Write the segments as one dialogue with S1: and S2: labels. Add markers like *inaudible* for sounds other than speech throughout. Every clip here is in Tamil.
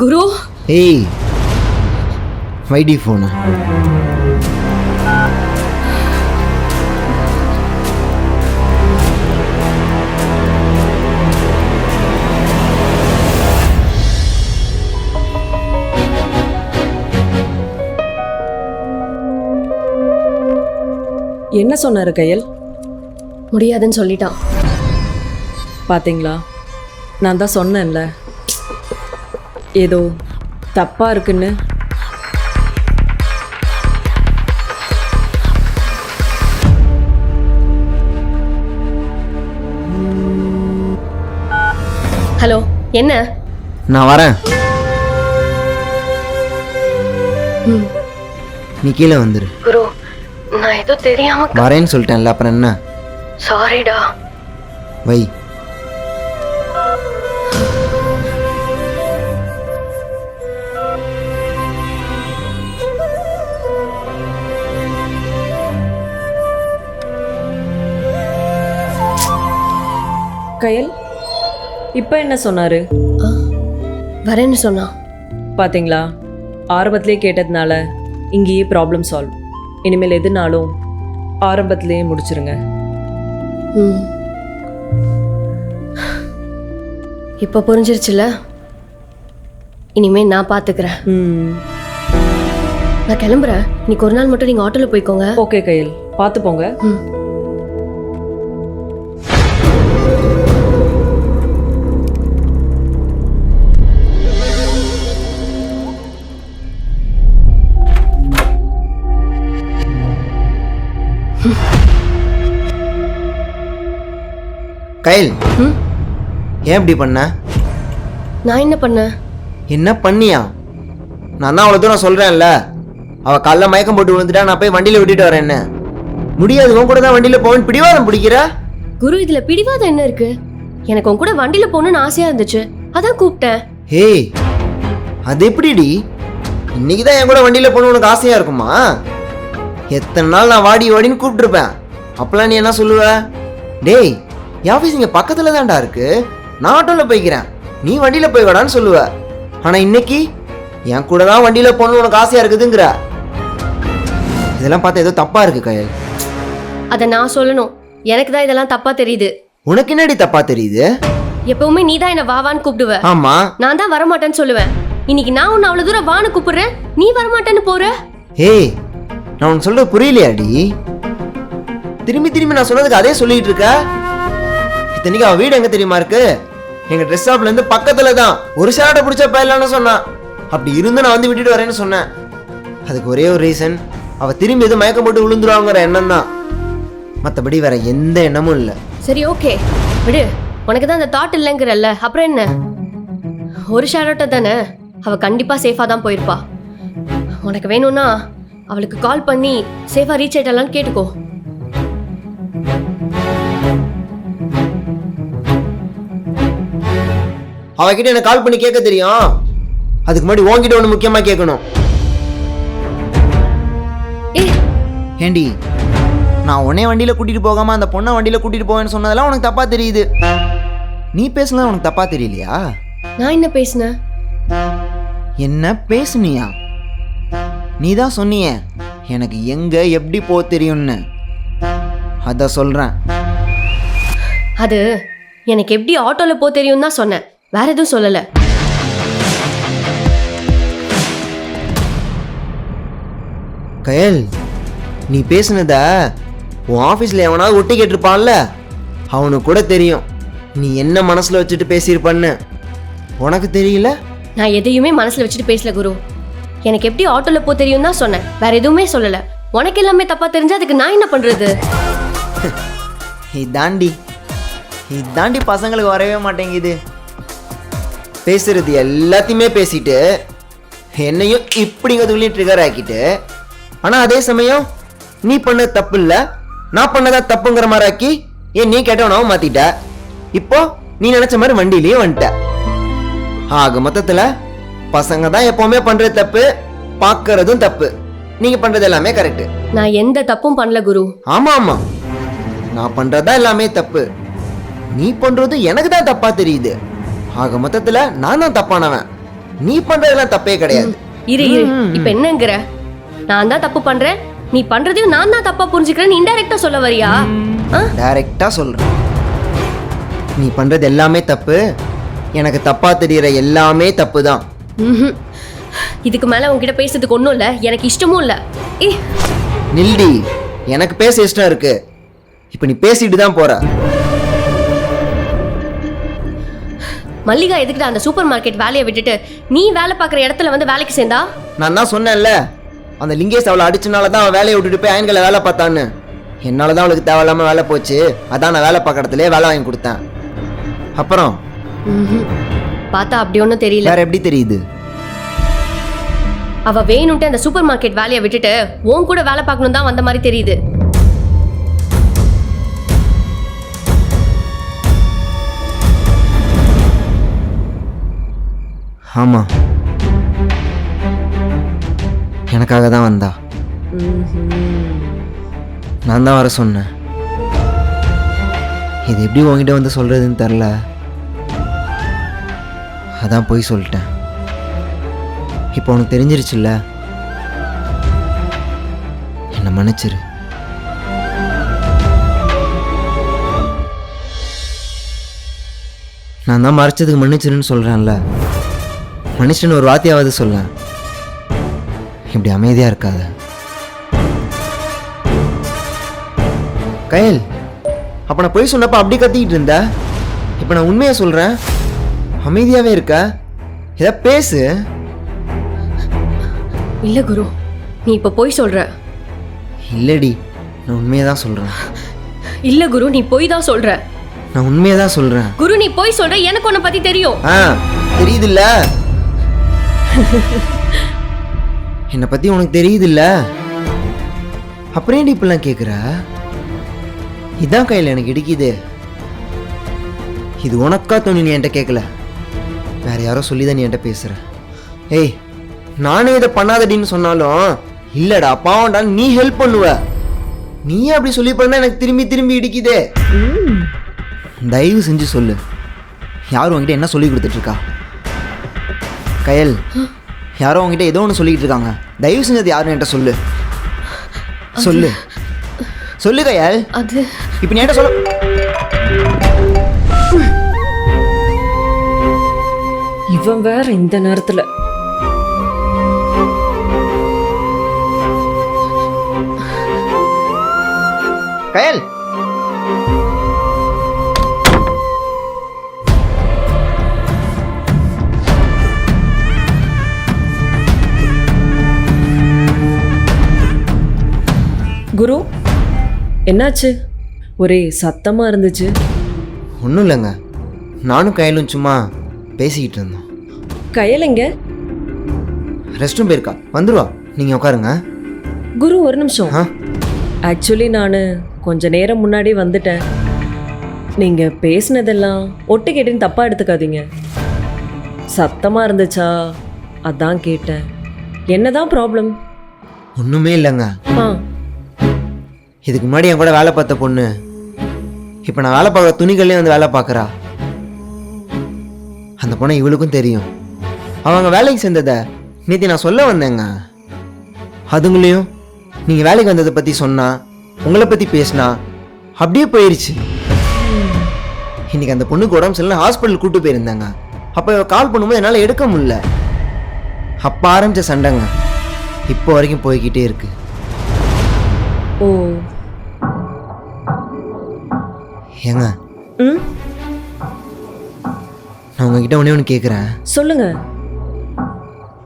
S1: குரு?
S2: ஏய் வைடி ஃபோனு
S3: என்ன சொன்னாரு கையல்?
S1: முடியாதுன்னு சொல்லிட்டான்.
S3: பாத்தீங்களா? நான் தான் சொன்னேன்ல. ஏதோ தப்பா இருக்குன்னு.
S1: ஹலோ என்ன?
S2: நான் வரேன். நீ கீழே வந்துரு.
S1: குரு நான் ஏதோ தெரியாம
S2: வரேன்னு சொல்லிட்டேன்ல அப்புறம் என்ன?
S1: சாரிடா
S2: வை.
S3: கையல் இப்போ என்ன சொன்னாரு?
S1: வரேன்னு சொன்னான்
S3: பாத்தீங்களா? ஆரம்பத்திலே கேட்டதுனால இங்கேயே ப்ராப்ளம் சால்வ் இனிமேல் எதுனாலும் ஆரம்பத்திலேயே முடிச்சிருங்க.
S1: ம். இப்போ புரிஞ்சிருச்சுல இனிமே நான் பாத்துக்கிறேன்.
S3: ம்.
S1: நான் கிளம்புறேன். இன்னைக்கு ஒரு நாள் மட்டும் நீங்க ஆட்டோல போய்க்கோங்க.
S3: ஓகே கையல். பார்த்து போங்க
S1: ம்.
S2: கைல். ஏன் இப்படி பண்ண?
S1: நான் என்ன பண்ணேன்
S2: என்ன பண்ணியா? நான் தான் அவ்வளோ தூரம் சொல்கிறேன்ல அவள் காலைல மயக்கம் போட்டு விழுந்துட்டா நான் போய் வண்டியில் விட்டுட்டு வரேன் என்ன? முடியாது உன் கூட தான் வண்டியில் போவேன் பிடிவாதம் பிடிக்கிற?
S1: குரு இதுல பிடிவாதம் என்ன இருக்கு? எனக்கு உன் கூட வண்டியில போகணும்னு ஆசையா இருந்துச்சு. அதான் கூப்பிட்டேன்.
S2: ஹேய் அது எப்படிடி? இன்னைக்கு தான் என் கூட வண்டியில் போகணும் உனக்கு ஆசையாக இருக்குமா? எத்தனை நாள் நான் வாடி வாடின்னு கூப்பிட்டுருப்பேன். அப்போலாம் நீ என்ன சொல்லுவ? டேய் என் ஆஃபீஸ் இங்கே பக்கத்தில் தான்டா இருக்கு. நான் ஆட்டோவில் போய்க்கிறேன். நீ வண்டியில் போய் வாடான்னு சொல்லுவ. ஆனால் இன்னைக்கு என் கூட தான் வண்டியில் போகணும்னு உனக்கு ஆசையாக இருக்குதுங்கிற. இதெல்லாம் பார்த்தா ஏதோ தப்பாக இருக்கு கயல்.
S1: அத நான் சொல்லணும். எனக்கு தான் இதெல்லாம் தப்பா தெரியுது.
S2: உனக்கு என்னடி தப்பாக தெரியுது?
S1: எப்பவுமே நீ தான் என்ன வாவான்னு கூப்பிடுவ.
S2: ஆமாம்
S1: நான் தான் வரமாட்டேன்னு சொல்லுவேன். இன்னைக்கு நான் உன்னை அவ்வளவு தூரம் வான்னு கூப்பிடுறேன். நீ வரமாட்டேன்னு போற?
S2: ஏய் நான் உனக்கு சொல்றது புரியலையாடி? திரும்பி திரும்பி நான் சொன்னதுக்கு அதே சொல்லிட்டு இருக்க? இத்தனைக்கு அவன் வீடு எங்க தெரியுமா இருக்கு? எங்க ட்ரெஸ் ஷாப்ல இருந்து பக்கத்துல தான் ஒரு ஷார்ட்டை பிடிச்ச போயிடலான்னு சொன்னான் அப்படி இருந்து நான் வந்து விட்டுட்டு வரேன்னு சொன்னேன். அதுக்கு ஒரே ஒரு ரீசன் அவ திரும்பி எதுவும் மயக்கம் போட்டு விழுந்துருவாங்கிற எண்ணம் தான். மற்றபடி வேற எந்த எண்ணமும் இல்லை.
S1: சரி ஓகே விடு. உனக்கு தான் அந்த தாட் இல்லைங்கிறல்ல. அப்புறம் என்ன? ஒரு ஷேரோட்ட தானே? அவ கண்டிப்பா சேஃபா தான் போயிருப்பா. உனக்கு வேணும்னா அவளுக்கு கால் பண்ணி சேஃபா ரீச் ஆயிட்டலான்னு கேட்டுக்கோ.
S2: அவகிட்ட எனக்கு கால் பண்ணி கேட்க தெரியும். அதுக்கு முன்னாடி உன்கிட்ட ஒன்று முக்கியமா கேட்கணும். ஏண்டி நான் உன்னைய வண்டியில் கூட்டிகிட்டு போகாமல் அந்த பொண்ணை வண்டியில் கூட்டிகிட்டு போவேன்னு சொன்னதெல்லாம் உனக்கு தப்பாக தெரியுது. நீ பேசுனது உனக்கு தப்பாக தெரியலையா?
S1: நான் என்ன பேசினேன்
S2: என்ன பேசுனியா? நீ தான் சொன்னியே எனக்கு எங்கே எப்படி போக தெரியும்னு. அதை சொல்கிறேன்
S1: அது எனக்கு எப்படி ஆட்டோல போ தெரியும் தான் சொன்னேன். வேற எதுவும் சொல்லல.
S2: கயல் நீ பேசுனத உன் ஆஃபீஸில் எவனாவது ஒட்டி கேட்டிருப்பான்ல? அவனுக்கு கூட தெரியும். நீ என்ன மனசில் வச்சுட்டு பேசியிருப்பன்னு. உனக்கு தெரியல?
S1: நான் எதையுமே மனசுல வச்சுட்டு பேசல குரு. எனக்கு எப்படி ஆட்டோல போ தெரியும் தான் சொன்னேன். வேற எதுவுமே சொல்லல. உனக்கு எல்லாமே தப்பா தெரிஞ்சா அதுக்கு நான் என்ன பண்றது? *laughs*
S2: இதாண்டி. இதாண்டி பசங்களுக்கு வரவே மாட்டேங்குது. பேசுறது எல்லாத்தையுமே பேசிட்டு என்னையும் இப்படிங்கிறதுலையும் ட்ரிகர் ஆக்கிட்டு ஆனால் அதே சமயம் நீ பண்ண தப்பு இல்லை நான் பண்ணதா தப்புங்கிற மாதிரி ஆக்கி ஏன் நீ கேட்டவனாவும் மாத்திட்ட? இப்போ நீ நினைச்ச மாதிரி வண்டியிலேயே வந்துட்ட. ஆக மொத்தத்தில் பசங்க தான் எப்பவுமே பண்றது தப்பு பார்க்கறதும் தப்பு. நீங்க பண்றது எல்லாமே கரெக்ட்
S1: நான் எந்த தப்பும் பண்ணல குரு.
S2: ஆமா ஆமா. நான் பண்றதா எல்லாமே தப்பு. நீ பண்றது எனக்கு தான் தப்பா தெரியுது. ஆக மொத்தத்துல நான் தான் தப்பானவன். நீ பண்றதெல்லாம் தப்பே கிடையாது.
S1: இரு இரு. இப்ப என்னங்கிற? நான் தான் தப்பு பண்றேன். நீ பண்றதையும் நான் தான் தப்பா புரிஞ்சுக்கிறேன் இன்டைரக்டா சொல்ல வரியா?
S2: டைரக்டா சொல்றேன். நீ பண்றது எல்லாமே தப்பு. எனக்கு தப்பா தெரியற எல்லாமே தப்பு தான்.
S1: இதுக்கு மேல உன்கிட்ட பேசுறதுக்கு ஒண்ணும் இல்ல. எனக்கு இஷ்டமும் இல்ல. ஏ.
S2: நில்டி எனக்கு பேச இஷ்டம் இருக்கு. இப்போ நீ பேசிட்டு தான் போற.
S1: மல்லிகா எதுக்குடா அந்த சூப்பர் மார்க்கெட் வேலையை விட்டுட்டு? நீ வேலை பார்க்குற இடத்துல வந்து வேலைக்கு சேர்ந்தா?
S2: நான் தான் சொன்னேன்ல. அந்த லிங்கேஷ் அவளை அடிச்சனால தான் அவன் வேலையை விட்டுட்டு போய் ஆண்களை வேலை பார்த்தான்னு. என்னால தான் அவளுக்கு தேவையில்லாம வேலை போச்சு. அதான் நான் வேலை பார்க்குற இடத்துலயே வேலை வாங்கி கொடுத்தேன். அப்புறம்.
S1: பார்த்தா அப்படி ஒன்றும் தெரியல.
S2: வேற எப்படி தெரியுது?
S1: அவ வேணும்ட்டு அந்த சூப்பர் மார்க்கெட் வேலையை விட்டுட்டு உன் கூட வேலை பார்க்கணும் தான் வந்த மாதிரி தெரியுது.
S2: ஆமா. எனக்காக தான் வந்தா நான் தான் வர சொன்னேன். இது எப்படி உங்ககிட்ட வந்து சொல்றதுன்னு தெரில அதான் போய் சொல்லிட்டேன். இப்போ உனக்கு தெரிஞ்சிருச்சுல்ல? என்னை மன்னிச்சிரு. நான் தான் மறைச்சதுக்கு மன்னிச்சிருன்னு சொல்கிறேன்ல மனுஷன் ஒரு வார்த்தையாவது சொல்ல. இப்படி அமைதியாக இருக்காத. கயல் அப்போ நான் போய் சொன்னப்ப அப்படி கத்திக்கிட்டு இருந்த? இப்போ நான் உண்மையை சொல்கிறேன் அமைதியாகவே இருக்க? ஏதா பேசு.
S1: இல்ல குரு நீ இப்ப போய் சொல்ற.
S2: இல்லடி நான் உண்மையை தான் சொல்கிறேன்
S1: இல்ல குரு நீ போய் தான் சொல்ற.
S2: நான் உண்மையை தான் சொல்கிறேன்
S1: குரு நீ போய் சொல்ற எனக்கு உன்னை பத்தி தெரியும்.
S2: ஆ தெரியுதுல்ல? என்னை பற்றி உனக்கு தெரியுதுல்ல? அப்புறம் ஏன்டி இப்படிலாம் கேட்குற இதான் கையில் எனக்கு இடிக்குது. இது உனக்கா தோணி நீ என்கிட்ட கேட்கல வேற யாரோ சொல்லி தான் நீ என்கிட்ட பேசுற. ஏய் நானே இதை பண்ணாதடின்னு சொன்னாலும் இல்லடா பாவம்டா நீ ஹெல்ப் பண்ணுவ. நீ அப்படி சொல்லி பண்ணா எனக்கு திரும்பி திரும்பி இடிக்குதே? தயவு செஞ்சு சொல்லு. யார் உங்ககிட்ட என்ன சொல்லி கொடுத்துட்டு இருக்கா? கயல் யாரோ உங்ககிட்ட ஏதோ ஒன்று சொல்லிக்கிட்டு இருக்காங்க. தயவு செஞ்சு அது யாருன்னு என்கிட்ட சொல்லு. சொல்லு. சொல்லு கயல்.
S1: அது
S2: இப்போ நீ என்கிட்ட சொல்ல.
S3: இவன் வேற இந்த நேரத்துல.
S2: கயல்.
S3: குரு என்னாச்சு? ஒரே சத்தமா இருந்துச்சு.
S2: ஒன்றும் இல்லைங்க. நானும் கயலும் சும்மா பேசிக்கிட்டு இருந்தோம்.
S3: கயல் எங்க?
S2: ரெஸ்ட் ரூம் போயிருக்கா. வந்துருவா. நீங்கள் உட்காருங்க.
S3: குரு ஒரு நிமிஷம்.
S2: ஆ?
S3: ஆக்சுவலி நான் கொஞ்ச நேரம் முன்னாடி வந்துட்டேன். நீங்க பேசினதெல்லாம் ஒட்டு கேட்டுன்னு தப்பா எடுத்துக்காதீங்க. சத்தமா இருந்துச்சா? அதான் கேட்டேன். என்னதான் ப்ராப்ளம்
S2: ஒன்றுமே இல்லைங்க.
S3: ஆ.
S2: இதுக்கு முன்னாடி என் கூட வேலை பார்த்த பொண்ணு. இப்போ நான் வேலை பார்க்குற துணிகள்லேயும் வந்து வேலை பார்க்குறா. அந்த பொண்ணை இவளுக்கும் தெரியும். அவங்க வேலைக்கு சேர்ந்ததை நேற்று நான் சொல்ல வந்தேங்க. அதுங்களையும் நீங்கள் வேலைக்கு வந்ததை பற்றி சொன்னா உங்களை பற்றி பேசினா அப்படியே போயிடுச்சு இன்றைக்கி அந்த பொண்ணுக்கு உடம்பு சரியில்லை ஹாஸ்பிட்டல் கூட்டு போயிருந்தாங்க. அப்போ கால் பண்ணும்போது என்னால் எடுக்க முடியல. அப்போ ஆரம்பித்த சண்டைங்க. இப்போ வரைக்கும் போய்கிட்டே
S3: இருக்குது
S2: ஏங்க?
S3: ம்?
S2: நான் உங்ககிட்ட ஒன்றே ஒன்று கேட்குறேன்
S3: சொல்லுங்க.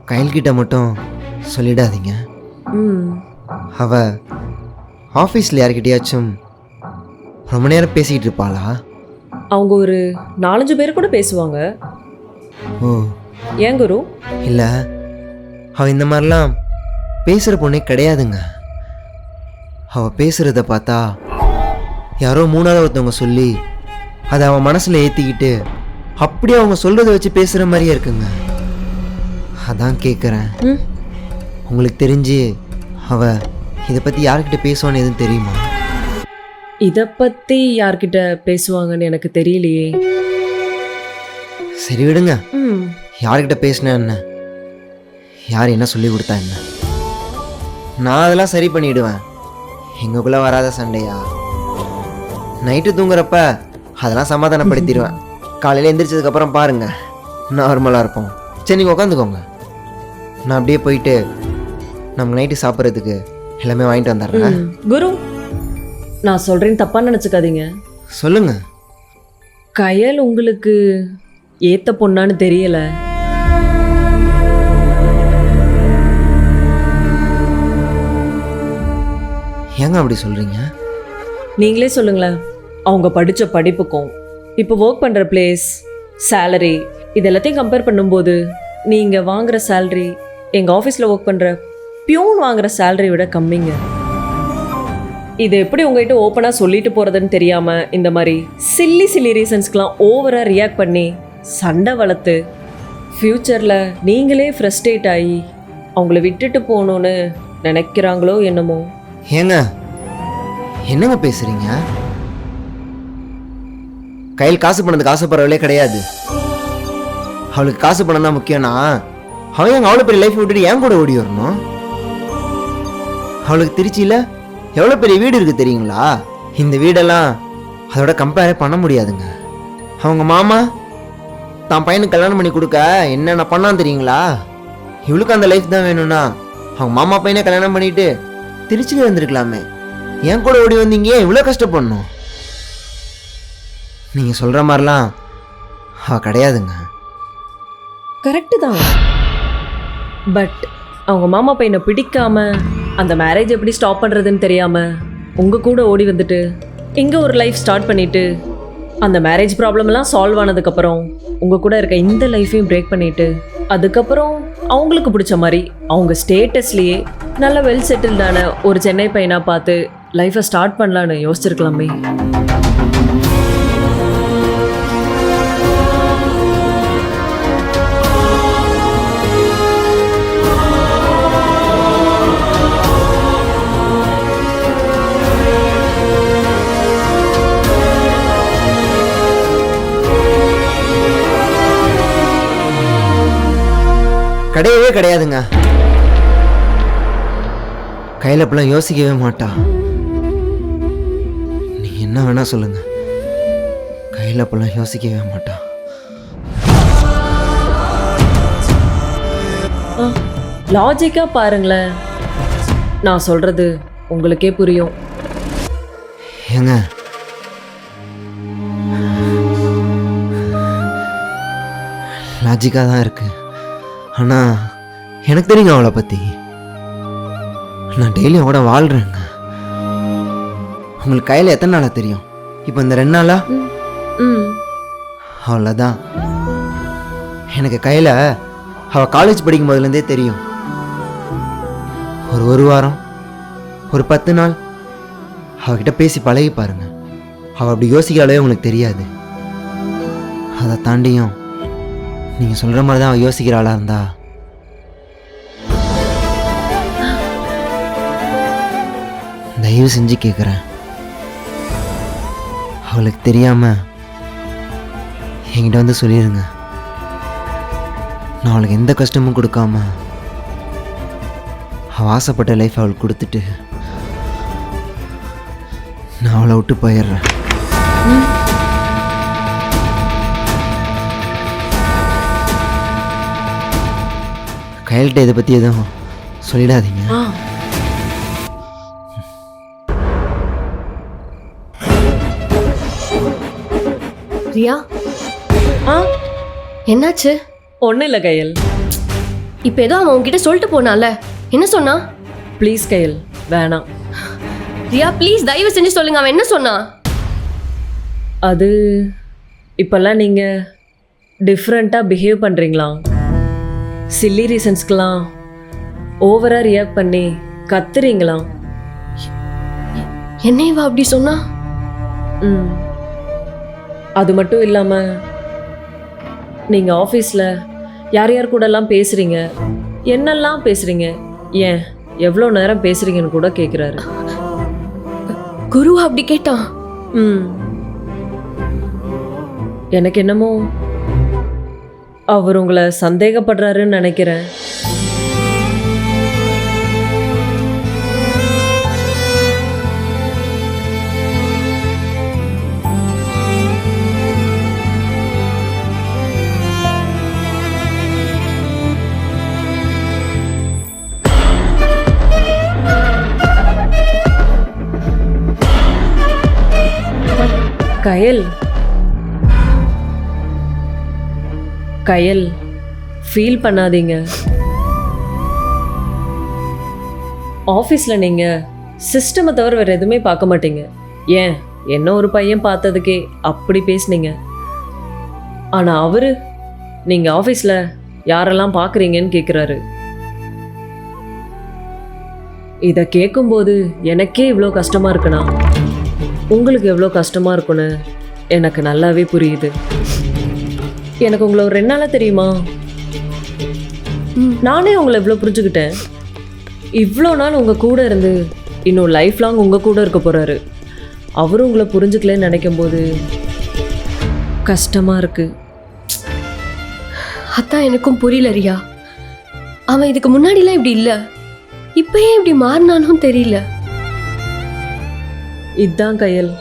S2: கைல்கிட்ட மட்டும் சொல்லிடாதீங்க.
S3: ம்.
S2: அவ ஆஃபீஸில் யார்கிட்டயாச்சும் ரொம்ப நேரம் பேசிக்கிட்டு இருப்பாளா?
S3: அவங்க ஒரு நாலஞ்சு பேர் கூட பேசுவாங்க.
S2: ஓ.
S3: ஏன் குரு?
S2: இல்லை. அவள் இந்த மாதிரிலாம் பேசுகிற பொண்ணே கிடையாதுங்க. அவள் பேசுகிறத பார்த்தா யாரோ மூணாவது ஒருத்தவங்க சொல்லி அதை அவன் மனசில் ஏற்றிக்கிட்டு அப்படியே அவங்க சொல்கிறத வச்சு பேசுகிற மாதிரியே இருக்குங்க. அதான் கேட்குறேன் உங்களுக்கு தெரிஞ்சு அவ இதை பற்றி யார்கிட்ட பேசுவான்னு எதுவும் தெரியுமா?
S3: இதை பற்றி யார்கிட்ட பேசுவாங்கன்னு எனக்கு தெரியலையே.
S2: சரி விடுங்க. யார்கிட்ட பேசினேன் என்ன? யார் என்ன சொல்லி கொடுத்தா என்ன? நான் அதெல்லாம் சரி பண்ணிடுவேன். எங்களுக்குள்ளே வராத சண்டையா? நைட்டு தூங்குறப்ப அதெல்லாம் சமாதானப்படுத்திடுவேன். காலையில் எந்திரிச்சதுக்கப்புறம் பாருங்க. நார்மலாக இருப்போம். சரி நீங்கள் உட்காந்துக்கோங்க நான் அப்படியே போயிட்டு நமக்கு நைட்டு சாப்பிட்றதுக்கு எல்லாமே வாங்கிட்டு வந்துடுறேன்.
S3: குரு நான் சொல்றேன் தப்பா நினச்சிக்காதீங்க.
S2: சொல்லுங்க.
S3: கயல் உங்களுக்கு ஏத்த பொண்ணான்னு தெரியல.
S2: ஏங்க அப்படி சொல்கிறீங்க
S3: நீங்களே சொல்லுங்களேன். அவங்க படித்த படிப்புக்கும் இப்போ ஒர்க் பண்ணுற பிளேஸ் சேலரி இது எல்லாத்தையும் கம்பேர் பண்ணும்போது நீங்கள் வாங்குற சேலரி எங்கள் ஆஃபீஸில் ஒர்க் பண்ணுற பியூன் வாங்குகிற சேலரி விட கம்மிங்க. இது எப்படி உங்ககிட்ட ஓப்பனாக சொல்லிட்டு போகிறதுன்னு தெரியாமல் இந்த மாதிரி சில்லி சில்லி ரீசன்ஸ்க்கெலாம் ஓவராக ரியாக்ட் பண்ணி சண்டை வளர்த்து ஃப்யூச்சரில் நீங்களே ஃப்ரஸ்ட்ரேட் ஆகி அவங்கள விட்டுட்டு போகணுன்னு நினைக்கிறாங்களோ என்னமோ?
S2: ஏங்க என்னங்க பேசுகிறீங்க கையில் காசு பணத்துக்கு ஆசைப்படுறவளே கிடையாது. அவளுக்கு காசு பணம் தான் முக்கியம்னா அவன் எங்கள் அவ்வளோ பெரிய லைஃப் விட்டுட்டு ஏன் கூட ஓடி வரணும்? அவளுக்கு திருச்சியில் எவ்வளோ பெரிய வீடு இருக்குது தெரியுங்களா? இந்த வீடெல்லாம் அதோட கம்பேரே பண்ண முடியாதுங்க. அவங்க மாமா தான் பையனுக்கு கல்யாணம் பண்ணி கொடுக்க என்னென்ன பண்ணான் தெரியுங்களா? இவளுக்கு அந்த லைஃப் தான் வேணும்னா அவங்க மாமா பையனை கல்யாணம் பண்ணிட்டு திருச்சியில் இருந்திருக்கலாமே. என் கூட ஓடி வந்தீங்க இவ்வளோ கஷ்டப்படணும். நீங்கள் சொல்கிற மாதிரிலாம் அவ கிடையாதுங்க.
S3: கரெக்டு தான். பட் அவங்க மாமா பையனை பிடிக்காம அந்த மேரேஜ் எப்படி ஸ்டாப் பண்ணுறதுன்னு தெரியாம உங்கள் கூட ஓடி வந்துட்டு இங்கே ஒரு லைஃப் ஸ்டார்ட் பண்ணிட்டு அந்த மேரேஜ் ப்ராப்ளம்லாம் சால்வ் ஆனதுக்கப்புறம் உங்கள் கூட இருக்க இந்த லைஃபையும் பிரேக் பண்ணிட்டு அதுக்கப்புறம் அவங்களுக்கு பிடிச்ச மாதிரி அவங்க ஸ்டேட்டஸ்லேயே நல்ல வெல் செட்டில்டான ஒரு சென்னை பையனாக பார்த்து லைஃப்பை ஸ்டார்ட் பண்ணலான்னு யோசிச்சிருக்கலாமே.
S2: கிடையவே கிடையாதுங்க. கையில் இப்பெல்லாம் யோசிக்கவே மாட்டா. நீ என்ன வேணா சொல்லுங்க. கையில் இப்பெல்லாம் யோசிக்கவே மாட்டா.
S3: லாஜிக்காக பாருங்களேன். நான் சொல்கிறது உங்களுக்கே புரியும்.
S2: ஏங்க. லாஜிக்காக தான் இருக்கு. ஆனால் எனக்கு தெரியுங்க அவளை பற்றி நான் டெய்லியும் அவட வாழ்கிறேங்க உங்களுக்கு கையில் எத்தனை நாளாக தெரியும்? இப்போ இந்த ரெண்டு நாளா?
S3: ம்
S2: அவ்வளோதான் எனக்கு கையில் அவள் காலேஜ் படிக்கும் போதுலேருந்தே தெரியும். ஒரு ஒரு வாரம் ஒரு பத்து நாள் அவகிட்ட பேசி பழகி பாருங்க. அவள் அப்படி யோசிக்கிறாளே உங்களுக்கு தெரியாது. அதை தாண்டியும் நீங்கள் சொல்கிற மாதிரி தான் அவள் யோசிக்கிறாளா இருந்தா? தயவு செஞ்சு கேட்குறேன் அவளுக்கு தெரியாமல் என்கிட்ட வந்து சொல்லிடுங்க நான் அவளுக்கு எந்த கஷ்டமும் கொடுக்காம அவள் ஆசைப்பட்ட லைஃப் அவளுக்கு கொடுத்துட்டு நான் அவளை விட்டு போயிடுறேன். கையல்கிட்ட இதை பற்றி எதுவும் சொல்லிடாதீங்க.
S1: ரியா
S3: ஆ?
S1: என்னாச்சு?
S3: ஒன்றும் இல்லை கையல்.
S1: இப்போ ஏதோ அவன் உன்கிட்ட சொல்லிட்டு போனால. என்ன சொன்னா?
S3: ப்ளீஸ் கையல். வேணாம்.
S1: ரியா ப்ளீஸ் தயவு செஞ்சு சொல்லுங்க. அவன் என்ன சொன்னான்
S3: அது இப்போல்லாம் நீங்கள் டிஃப்ரெண்ட்டாக பிஹேவ் பண்ணுறீங்களா சில்லி ரீசன்ஸ்க்கெலாம் ஓவராக ரியாக்ட் பண்ணி கத்துறீங்களா?
S1: என்னையவா அப்படி சொன்னா?
S3: ம். அது மட்டும் இல்லாமல் நீங்கள் ஆஃபீஸில் யார் யார் கூடலாம் பேசுகிறீங்க என்னெல்லாம் பேசுகிறீங்க ஏன் எவ்வளோ நேரம் பேசுகிறீங்கன்னு கூட கேட்குறாரு
S1: குரு அப்படி கேட்டான்.
S3: ம். எனக்கு என்னமோ அவர் உங்களை சந்தேகப்படுறாருன்னு நினைக்கிறேன். கயல். கயல் ஃபீல் பண்ணாதீங்க. ஆஃபீஸில் நீங்கள் சிஸ்டமை தவிர வேறு எதுவுமே பார்க்க மாட்டீங்க. ஏன்? என்ன ஒரு பையன் பார்த்ததுக்கே அப்படி பேசுனீங்க. ஆனால் அவர் நீங்கள் ஆஃபீஸில் யாரெல்லாம் பார்க்குறீங்கன்னு கேட்குறாரு இதை கேட்கும்போது எனக்கே இவ்வளோ கஷ்டமாக இருக்குண்ணா. உங்களுக்கு எவ்வளோ கஷ்டமாக இருக்குன்னு எனக்கு நல்லாவே புரியுது. எனக்கு உங்களை ஒரு ரெண்டு நாளாக தெரியுமா? நானே உங்களை இவ்வளோ புரிஞ்சுக்கிட்டேன். இவ்வளோ நாள் உங்கள் கூட இருந்து இன்னும் லைஃப் லாங் உங்கள் கூட இருக்க போகிறாரு அவரும் உங்களை புரிஞ்சுக்கலன்னு நினைக்கும் போது கஷ்டமாக இருக்குது
S1: அதான் எனக்கும் புரியல ரியா. அவன் இதுக்கு முன்னாடிலாம் இப்படி இல்லை. இப்போ ஏன் இப்படி மாறினானும் தெரியல.
S3: இதான் கையல்.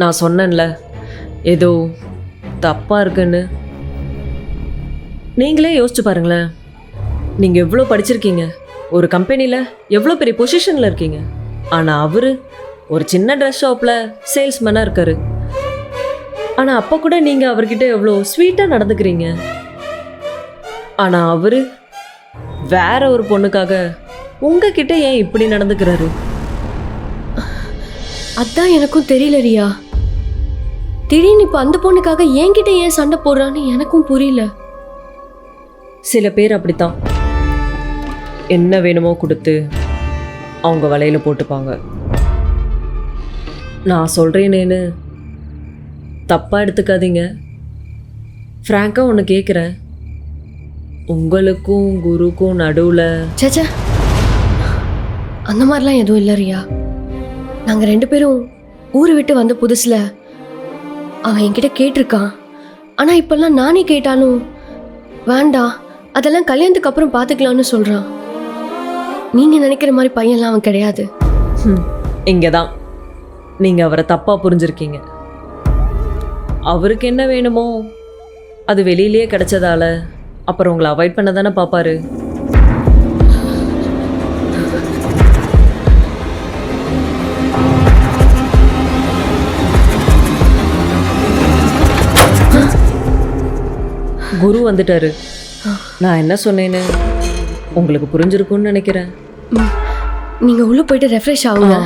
S3: நான் சொன்னேன்ல ஏதோ தப்பாக இருக்குன்னு. நீங்களே யோசிச்சு பாருங்களேன். நீங்கள் எவ்வளோ படிச்சிருக்கீங்க? ஒரு கம்பெனியில் எவ்வளோ பெரிய பொசிஷனில் இருக்கீங்க? ஆனால் அவர் ஒரு சின்ன ட்ரெஸ் ஷாப்பில் சேல்ஸ்மேனாக இருக்காரு. ஆனால் அப்போ கூட நீங்கள் அவர்கிட்ட எவ்வளோ ஸ்வீட்டாக நடந்துக்கிறீங்க? ஆனால் அவர் வேற ஒரு பொண்ணுக்காக உங்ககிட்ட ஏன் இப்படி நடந்துக்கிறாரு?
S1: அதான் எனக்கும் தெரியல ரியா. திடீர்னு இப்போ அந்த பொண்ணுக்காக என்கிட்ட ஏன் சண்டை போடுறான்னு எனக்கும் புரியல.
S3: சில பேர் அப்படித்தான். என்ன வேணுமோ கொடுத்து அவங்க வலையில் போட்டுப்பாங்க. நான் சொல்கிறேனேன்னு தப்பாக எடுத்துக்காதீங்க. ஃப்ராங்காக ஒன்று கேட்குறேன் உங்களுக்கும் குருக்கும் நடுவில்
S1: சேச்சே அந்த மாதிரிலாம் எதுவும் இல்லை ரியா. நாங்கள் ரெண்டு பேரும் ஊரை விட்டு வந்த புதுசில் அவன் என்கிட்ட கேட்டிருக்கான். ஆனால் இப்போல்லாம் நானே கேட்டாலும் வேண்டாம் அதெல்லாம் கல்யாணத்துக்கு அப்புறம் பார்த்துக்கலான்னு சொல்கிறான் நீங்கள் நினைக்கிற மாதிரி பையன்லாம் அவன் கிடையாது.
S3: இங்கே தான் நீங்கள் அவரை தப்பாக புரிஞ்சிருக்கீங்க. அவருக்கு என்ன வேணுமோ அது வெளியிலேயே கிடச்சதால அப்புறம் உங்களை அவாய்ட் பண்ண தானே பார்ப்பாரு குரு வந்துட்டாரு. நான் என்ன சொன்னேன்னு உங்களுக்கு புரிஞ்சிருக்கும்னு நினைக்கிறேன்.
S1: நீங்கள் உள்ளே போயிட்டு ரெஃப்ரெஷ் ஆகுங்க.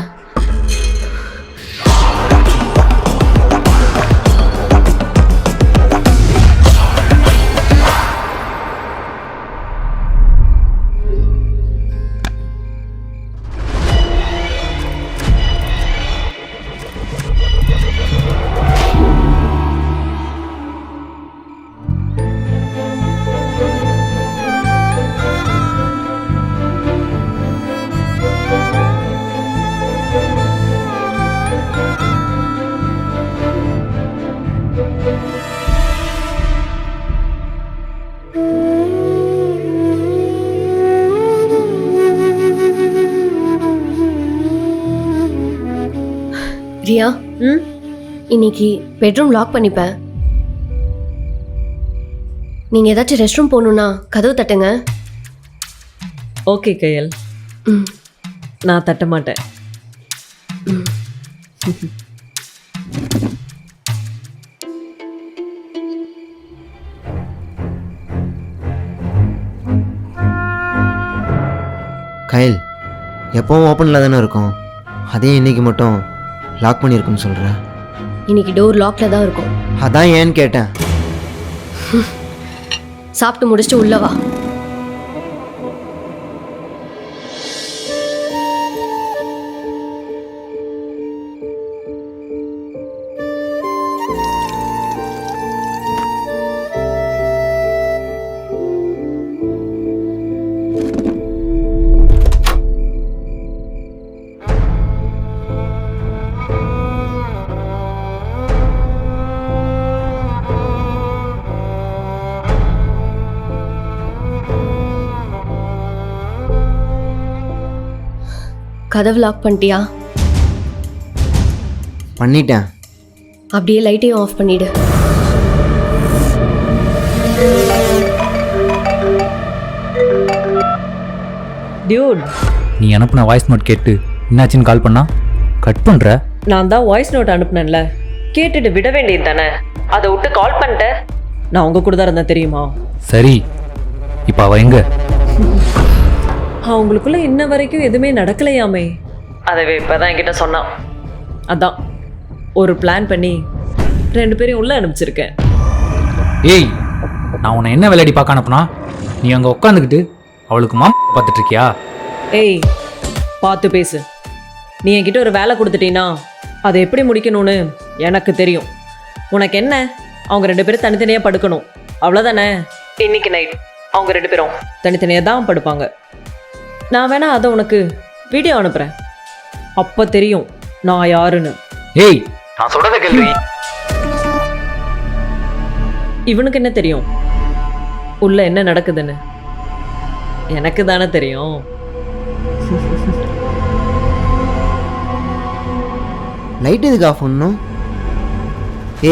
S1: ரியா
S3: ம்?
S1: இன்னைக்கு பெட்ரூம் லாக் பண்ணிப்பேன். நீங்கள் ஏதாச்சும் ரெஸ்ட் ரூம் போகணுன்னா கதவு தட்டுங்க.
S3: ஓகே கையல்.
S1: ம்.
S3: நான் தட்ட மாட்டேன்.
S2: கயல் எப்பவும் ஓப்பனில் தானே இருக்கும். அதே இன்னைக்கு மட்டும் லாக் பண்ணியிருக்குன்னு சொல்கிற
S1: இன்னைக்கு டோர் லாக்ல தான் இருக்கும்.
S2: அதான் ஏன்னு கேட்டேன்.
S1: சாப்பிட்டு முடிச்சுட்டு உள்ள கதவு லாக் பண்ணிட்டியா?
S2: பண்ணிட்டேன்.
S1: அப்படியே லைட்டையும் ஆஃப் பண்ணிடு.
S3: டியூட்
S4: நீ அனுப்புன வாய்ஸ் நோட் கேட்டு என்னாச்சுன்னு கால் பண்ணா? கட் பண்ணுற
S3: நான் தான் வாய்ஸ் நோட் அனுப்புனேன்ல. கேட்டுட்டு விட வேண்டியது தானே? அதை விட்டு கால் பண்ணிட்டேன். நான் உங்க கூட தான் இருந்தேன் தெரியுமா?
S4: சரி. இப்போ அவ எங்க?
S3: அவங்களுக்குள்ள இன்ன வரைக்கும் எதுவுமே நடக்கலையாமே? அதவே இப்பதான் என்கிட்ட சொன்னான். அதான். ஒரு பிளான் பண்ணி ரெண்டு பேரையும் உள்ள அனுப்பிச்சிருக்கேன்.
S4: ஏய் நான் உன்னை என்ன விளையாடி பார்க்க அனுப்புனா? நீ அங்கே உட்காந்துக்கிட்டு அவளுக்கு மாம் பார்த்துட்டு இருக்கியா
S3: ஏய் பார்த்து பேசு. நீ என்கிட்ட ஒரு வேலை கொடுத்துட்டீன்னா அதை எப்படி முடிக்கணும்னு எனக்கு தெரியும். உனக்கு என்ன? அவங்க ரெண்டு பேரும் தனித்தனியாக படுக்கணும். அவ்வளோதானே இன்னைக்கு நைட் அவங்க ரெண்டு பேரும். தனித்தனியாக தான் படுப்பாங்க. நான் வேணா அதை உனக்கு வீடியோ அனுப்புகிறேன் அப்போ தெரியும் நான் யாருன்னு.
S4: ஏய் நான் சொல்றத கேள்வி
S3: இவனுக்கு என்ன தெரியும்? உள்ள என்ன நடக்குதுன்னு. எனக்கு தானே தெரியும்.
S2: லைட் எதுக்கு ஆஃப் பண்ணணும்?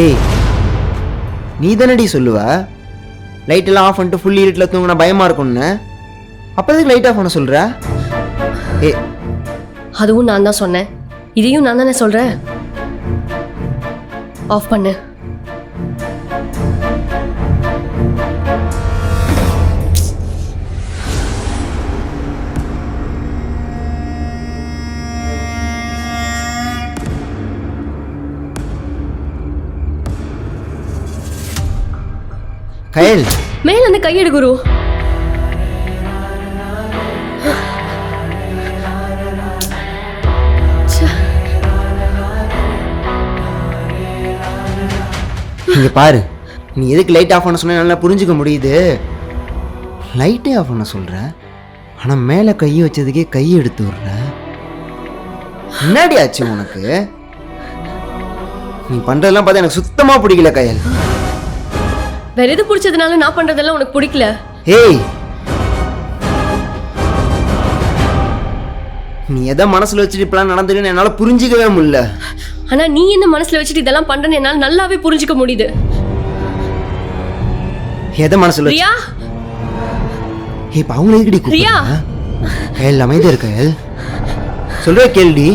S2: ஏய் நீ தானடி சொல்லுவ? லைட் எல்லாம் ஆஃப் பண்ணிட்டு ஃபுல் இருட்டில் தூங்கினா பயமா இருக்கும்னு. அப்போ எதுக்கு லைட் ஆஃப் பண்ண சொல்ற? ஏ
S1: அதுவும் நான் தான் சொன்னேன். இதையும் நான் தானே சொல்கிறேன் ஆஃப் பண்ணு.
S2: கயல்
S1: மேல இருந்து கையெடு குரு.
S2: இங்க பாரு. நீ எதுக்கு லைட் ஆஃப் பண்ண சொன்ன? நல்லா புரிஞ்சுக்க முடியுது. லைட்டே ஆஃப் பண்ண சொல்ற? ஆனா மேலே கை வச்சதுக்கே கை எடுத்து விடுற? என்னடி ஆச்சு உனக்கு? நீ பண்றதெல்லாம் பார்த்தா எனக்கு சுத்தமா பிடிக்கல கயல்.
S1: வேற எது பிடிச்சதுனால நான் பண்றதெல்லாம் உனக்கு பிடிக்கல?
S2: ஏய்! நீ எதை மனசுல வச்சுட்டு இப்பெல்லாம் நடந்துருன்னு என்னால புரிஞ்சிக்கவே முடியல.
S1: ஆனா நீ என்ன மனசுல வச்சுட்டு இதெல்லாம் பண்றேன்னு என்னால நல்லாவே புரிஞ்சுக்க முடியுது.
S2: எதை மனசுல வச்சு
S1: ரியா!
S2: ஏய், இப்ப அவங்கள எதுக்கடி
S1: ரியா!
S2: கூப்பிடுற? கயல் அமைதியா இருக்க கயல். சொல்ற கேள்வி.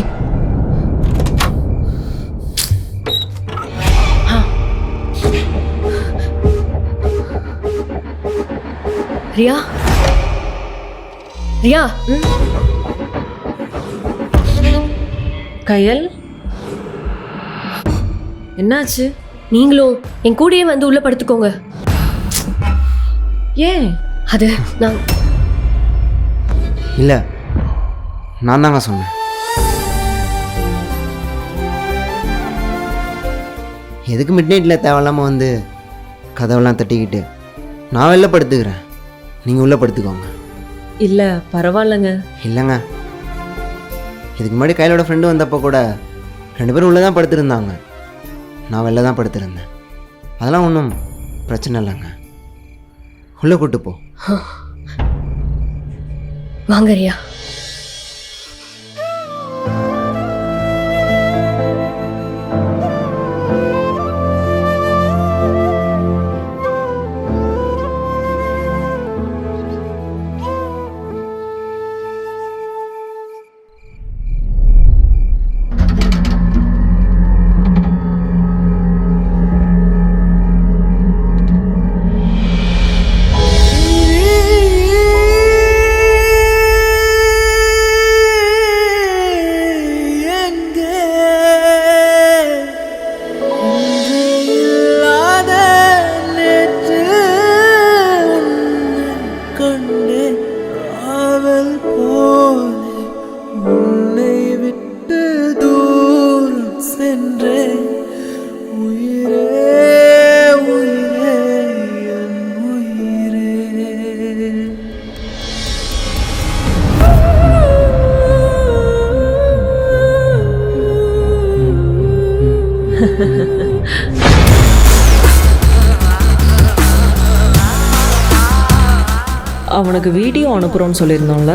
S1: ரியா! ரியா!
S3: கயல் என்னாச்சு?
S1: நீங்களும் என் கூடயே வந்து உள்ள படுத்துக்கோங்க.
S3: ஏன்?
S1: அது நான்
S2: இல்ல நான் தாங்க சொன்னேன். எதுக்கு மிட் நைட்டில் தேவையில்லாமல் வந்து கதவெல்லாம் தட்டிக்கிட்டு நான் வெளில படுத்துக்கிறேன். நீங்கள் உள்ளே படுத்துக்கோங்க.
S3: இல்லை பரவாயில்லைங்க.
S2: இல்லைங்க. இதுக்கு முன்னாடி கையிலோட ஃப்ரெண்டு வந்தப்போ கூட ரெண்டு பேரும் உள்ளே தான் படுத்திருந்தாங்க. நான் வெளில தான் படுத்திருந்தேன். அதெல்லாம் ஒன்றும் பிரச்சனை இல்லைங்க. உள்ளே கூட்டு போ.
S1: வாங்க ரியா
S3: சொல்லியிருந்தோம்ல.